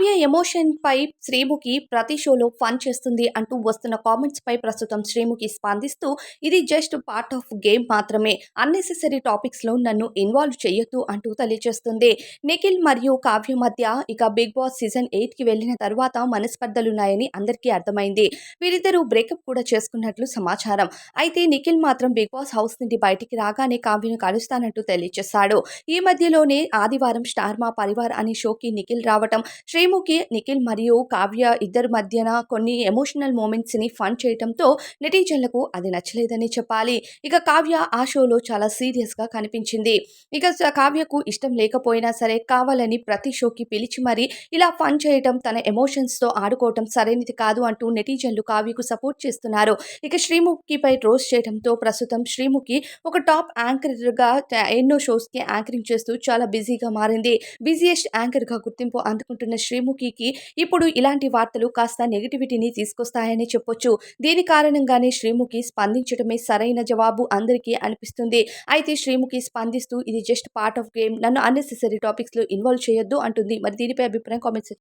Kavya emotion పై శ్రీముఖి ప్రతి షోలో fun చేస్తుంది అంటూ వస్తున్న కామెంట్స్ పై ప్రస్తుతం శ్రీముఖి స్పందిస్తూ ఇది జస్ట్ పార్ట్ ఆఫ్ గేమ్ మాత్రమే. అన్నెసెసరీ టాపిక్స్లో నన్ను ఇన్వాల్వ్ చేయొద్దు అంటూ తెలియజేస్తుంది నిఖిల్ మరియు కావ్య మధ్య ఇక బిగ్ బాస్ సీజన్ ఎయిట్కి వెళ్ళిన తర్వాత మనస్పర్ధలున్నాయని అందరికీ అర్థమైంది. వీరిద్దరూ బ్రేకప్ కూడా చేసుకున్నట్లు సమాచారం. అయితే నిఖిల్ మాత్రం బిగ్ బాస్ హౌస్ నుండి బయటికి రాగానే కావ్యను కలుస్తానంటూ తెలియజేశాడు ఈ మధ్యలోనే ఆదివారం స్టార్ మా పరివార్ అనే షోకి నిఖిల్ రావటం శ్రీముఖి నిఖిల్ మరియు కావ్య ఇద్దరి మధ్యన కొన్ని ఎమోషనల్ మూమెంట్స్ని ఫన్ చేయడంతో నెటిజన్లకు అది నచ్చలేదని చెప్పాలి. ఇక కావ్య ఆ షోలో చాలా సీరియస్గా కనిపించింది. ఇక కావ్యకు ఇష్టం లేకపోయినా సరే కావాలని ప్రతి షోకి పిలిచి మరి ఇలా ఫన్ చేయటం తన ఎమోషన్స్తో ఆడుకోవటం సరైనది కాదు అంటూ నెటిజన్లు కావ్యకు సపోర్ట్ చేస్తున్నారు. ఇక శ్రీముఖిపై రోస్ట్ చేయడంతో ప్రస్తుతం శ్రీముఖి ఒక టాప్ యాంకర్గా ఎన్నో షోస్కి యాంకరింగ్ చేస్తూ చాలా బిజీగా మారింది. బిజీయెస్ట్ యాంకర్గా గుర్తింపు అందుకుంటున్న శ్రీ శ్రీముఖికి ఇప్పుడు ఇలాంటి వార్తలు కాస్త నెగిటివిటీని తీసుకొస్తాయని చెప్పొచ్చు. దీని కారణంగానే శ్రీముఖి స్పందించడమే సరైన జవాబు అందరికీ అనిపిస్తుంది. అయితే శ్రీముఖి స్పందిస్తూ ఇది జస్ట్ పార్ట్ ఆఫ్ గేమ్. నన్ను అన్నెసెసరీ టాపిక్స్లో ఇన్వాల్వ్ చేయొద్దు అంటుంది. మరి దీనిపై అభిప్రాయం కామెంట్స్